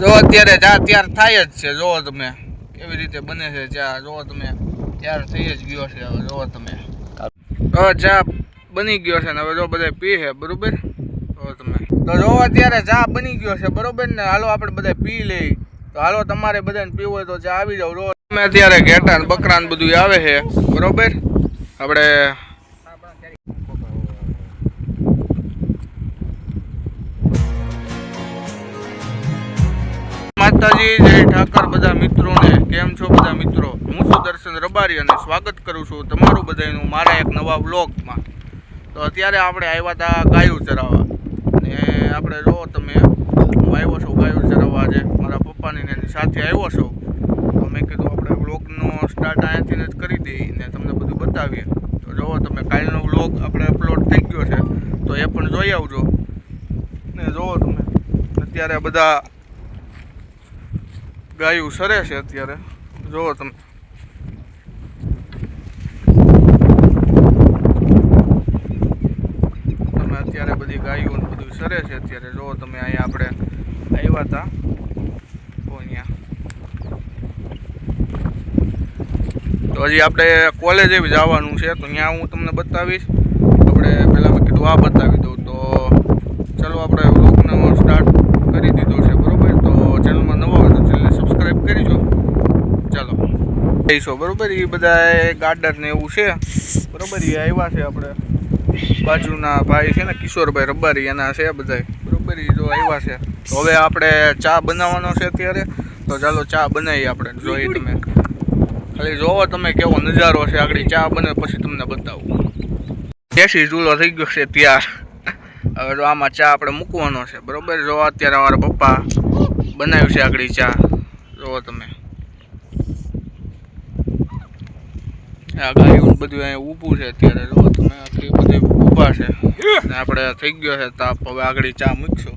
જો અત્યારે ચા તૈયાર થાય જ છે, જોવો તમે. કેવી રીતે બને છે ચા જોવો તમે. તૈયાર થઈ જ ગયો છે હવે, જોવો તમે. તો ચા બની ગયો છે ને હવે જો બધા પી છે બરોબર? જો તમે. તો જો અત્યારે ચા બની ગયો છે, બરોબર ને? હાલો આપણે બધા પી લઈ. તો હાલો તમારે બધાને પીવું હોય તો ચા આવી જાવ જો તમે અત્યારે ઘેટા બકરા ને બધું આવે છે, બરોબર? આપણે માતાજી, જય ઠાકર બધા મિત્રોને. કેમ છો બધા મિત્રો? હું છું દર્શન રબારી અને સ્વાગત કરું છું તમારું બધાનું મારા એક નવા વ્લોગમાં. તો અત્યારે આપણે આવ્યા હતા ગાયું ચરાવવા ને આપણે જો તમે. હું આવ્યો છું ગાયું ચરાવવા આજે. મારા પપ્પાની એની સાથે આવ્યો છું. તો મેં કીધું આપણે બ્લોગનો સ્ટાર્ટ અહીંયાથી જ કરી દઈએ ને તમને બધું બતાવીએ. તો જુઓ તમે, કાલનો વ્લોગ આપણે અપલોડ થઈ ગયો છે. તો એ પણ જોઈ આવજો. ને જુઓ તમે, અત્યારે બધા ગાયું સરે છે અત્યારે. જુઓ તમે. તમે અત્યારે બધી ગાયું બધું સરે છે અત્યારે. જુઓ તમે, અહીંયા આપણે આવ્યા હતા. અહીંયા. તો હજી આપણે કોલેજે એવી જવાનું છે, તો અહીંયા હું તમને બતાવીશ. આપણે પહેલાં મેં કીધું આ બતાવી દઉં તો ચલો આપણે વ્લોગનો સ્ટાર્ટ કરી દીધો છે બરોબર તો ચેનલમાં નવા હોય તો ચેનલને સબસ્ક્રાઈબ કરીજો ચાલો જઈશો, બરોબર? એ બધા ગાર્ડન ને એવું છે. બરોબર? એ આવ્યા છે આપણે બાજુના ભાઈ છે ને, કિશોરભાઈ રબારી, એના છે બધા બરોબર? એ જો આવ્યા છે. તો હવે આપણે ચા બનાવવાનો છે અત્યારે. તો ચાલો ચા બનાવીએ આપણે જોઈએ તમે. ખાલી જોવો તમે કેવો નજારો છે. આગળ ચા બને, પછી તમને બતાવું. દેશી ચૂલો થઈ ગયો છે ત્યાર હવે જો આમાં ચા આપણે મૂકવાનો છે. બરોબર? જો અત્યારે અમારા પપ્પા બનાવ્યું છે આગળ ચા. જોવો તમે. આ ગાયું બધું અહીંયા ઊભું છે અત્યારે. જો તમે આટલી બધી ઊભા છે. ને આપણે થઈ ગયો છે તાપ. હવે આગળ ચા મૂકશું.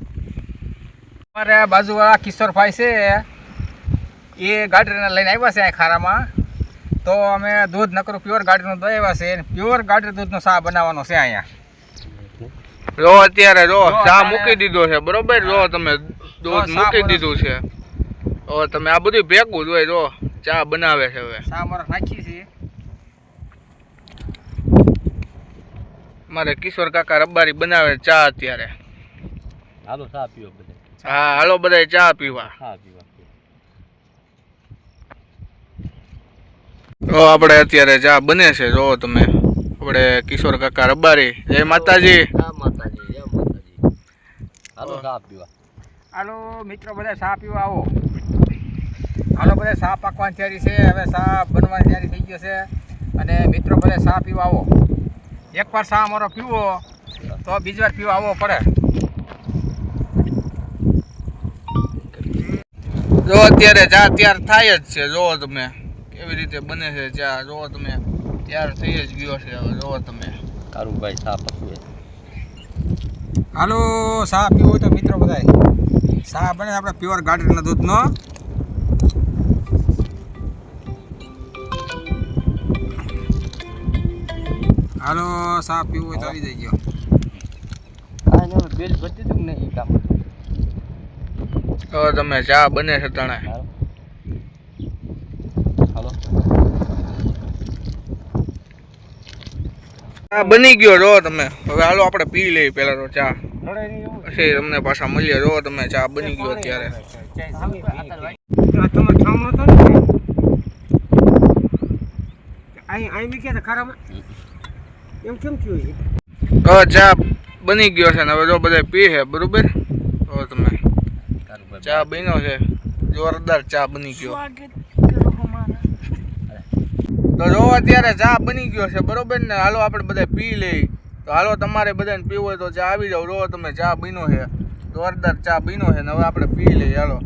અમારે બાજુવાળા કિશોરભાઈ છે. એ ગાડીને લઈને આવ્યા છે અહીં ખારામાં. તો અમે દૂધ નકરું પ્યોર ગાડીનું દહીં આવ્યા છે. પ્યોર ગાડી દૂધનો ચા બનાવવાનો છે અહીંયા. જો અત્યારે જો ચા મૂકી દીધો છે. બરોબર? જો તમે દૂધ મૂકી દીધું છે. ઓ તમે આ બધું ભેગું જ હોય જો ચા બનાવે છે હવે. ચા મારા નાખી છીએ મારે કિશોર કાકા રબારી બનાવે ચા અત્યારે. હાલો ચા પીવો બધા હા હાલો બધા ચા પીવા. હા પીવા તો આપણે અત્યારે ચા બને છે જો તમે. આપણે કિશોર કાકા રબારી. જય માતાજી. માતાજી જય માતાજી. હાલો ચા પીવા. હાલો મિત્રો બધા ચા પીવા આવો. હાલો બધા ચા પાકવાની તૈયારી છે. હવે ચા બનવાની તૈયારી થઈ ગયો છે. અને મિત્રો બધા ચા પીવા આવો. એકવાર ચા અમારો પીવો તો બીજી વાર પીવા આવવો પડે. જો અત્યારે ચા તૈયાર થાય જ છે જોવો તમે કેવી રીતે બને છે ચા જોવો તમે. તૈયાર થઈ જ ગયો છે હવે જોવો તમે. કારુભાઈ ચા પકવે. હાલો ચા પીવો હોય તો મિત્રો બધાય. ચા બને આપણે પ્યોર ગાર્ડનના દૂધનો. હાલો સાપ પીવો હોય તો આવી જઈ ગયો ને બેલ ભરતી તું નહીં કામ? તો તમે ચા બને છે તણે. હાલો. ચા બની ગયો જો તમે. હવે હાલો આપણે પી લઈએ પહેલા તો ચા. પછી તમને પાછા મળીએ. જો તમે ચા બની ગયો અત્યારે. તમે તમારો તો હતો ને અહીં અહીં બી ક્યાં ખરાબ? એમ કેમ થયું હવે ચા બની ગયો છે ને હવે જો બધા પી છે બરોબર? તો તમે ચા બન્યો છે. જોરદાર ચા બની ગયો. તો જો અત્યારે ચા બની ગયો છે બરોબર ને? હાલો આપણે બધા પી લઈ. તો હાલો તમારે બધાને પીવું હોય તો ચા આવી જાવ. જો તમે ચા બન્યો છે જોરદાર ચા બન્યો છે ને હવે આપણે પી લઈએ હાલો.